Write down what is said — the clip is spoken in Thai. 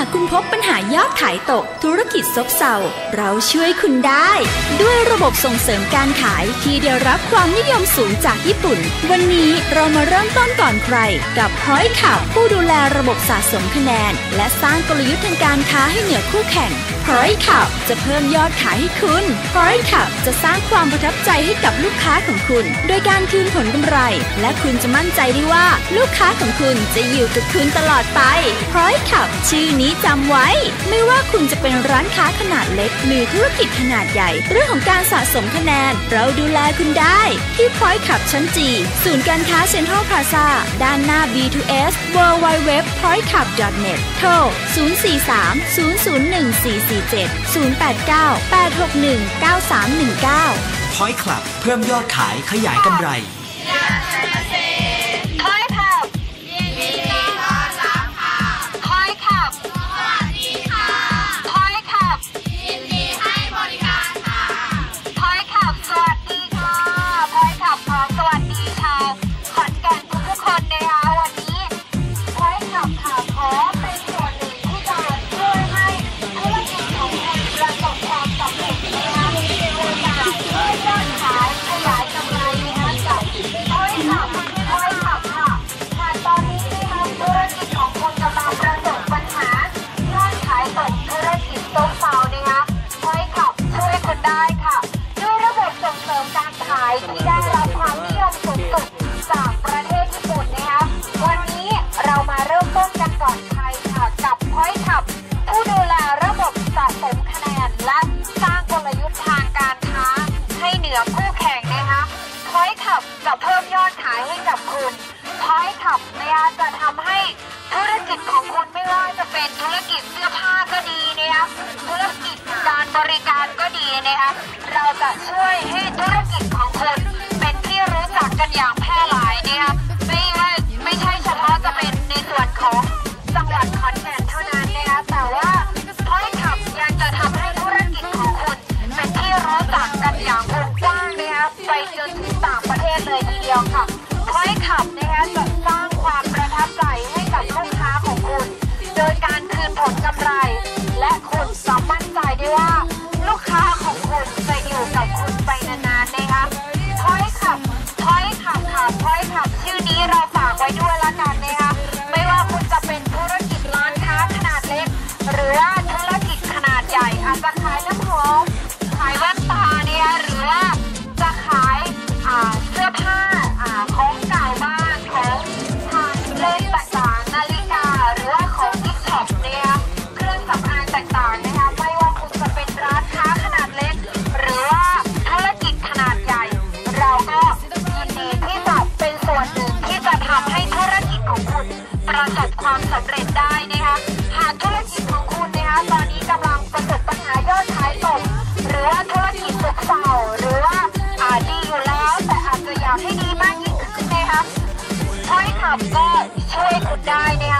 ากคุณพบปัญหายอดขายตก ธุรกิจซบเซาเราช่วยคุณได้ ด้วยระบบส่งเสริมการขายที่ได้รับความนิยมสูงจากญี่ปุ่น วันนี้เรามาเริ่มต้นก่อนใคร กับพ้อยขับผู้ดูแลระบบสะสมคะแนน และสร้างกลยุทธ์ทางการค้าให้เหนือคู่แข่งพอยขับจะเพิ่มยอดขายให้คุณพอยขับจะสร้างความประทับใจให้กับลูกค้าของคุณ โดยการคืนผลกำไร และคุณจะมั่นใจได้ว่าลูกค้าของคุณจะอยู่กับคุณตลอดไปพอยขับชื่อนี้จำไว้ ไม่ว่าคุณจะเป็นร้านค้าขนาดเล็ก หรือธุรกิจขนาดใหญ่ เรื่องของการสะสมคะแนน เราดูแลคุณได้ ที่พอยขับชั้นจีศูนย์การค้าเซ็นทรัลพลาซาด้านหน้า B2S w w w p o i c u p n e t โทร 043 001 4 447 089 861 9319 Point Club เพิ่มยอดขายขยายกำไร ต่างประเลยทีเดียวค่ะพอยขับนะคะจะสร้างความประทับใจให้กับลูกค้าของคุณ โดยการคืนผลกำไร และคุณสามมั่นใจได้ว่า ลูกค้าของคุณจะอยู่กับคุณไปนานๆนะคะพอยขับพอยขับค่ะพอยขับชื่อนี้เราฝากไว้ด้วยละกันนะคะไม่ว่าคุณจะเป็นธุรกิจร้านค้าขนาดเล็ก หรือว่า จได้นะคะหากธุรกิจของคุณนะคะตอนนี้กำลังประสบปัญหายอดขายตกหรือว่าธุรกิจตกเศร้าหรือว่าอาจดีอยู่แล้วแต่อาจจะอยากให้ดีมากยิ่งขึ้นนะคะช้อยขับก็ช่วยคุณได้นะคะ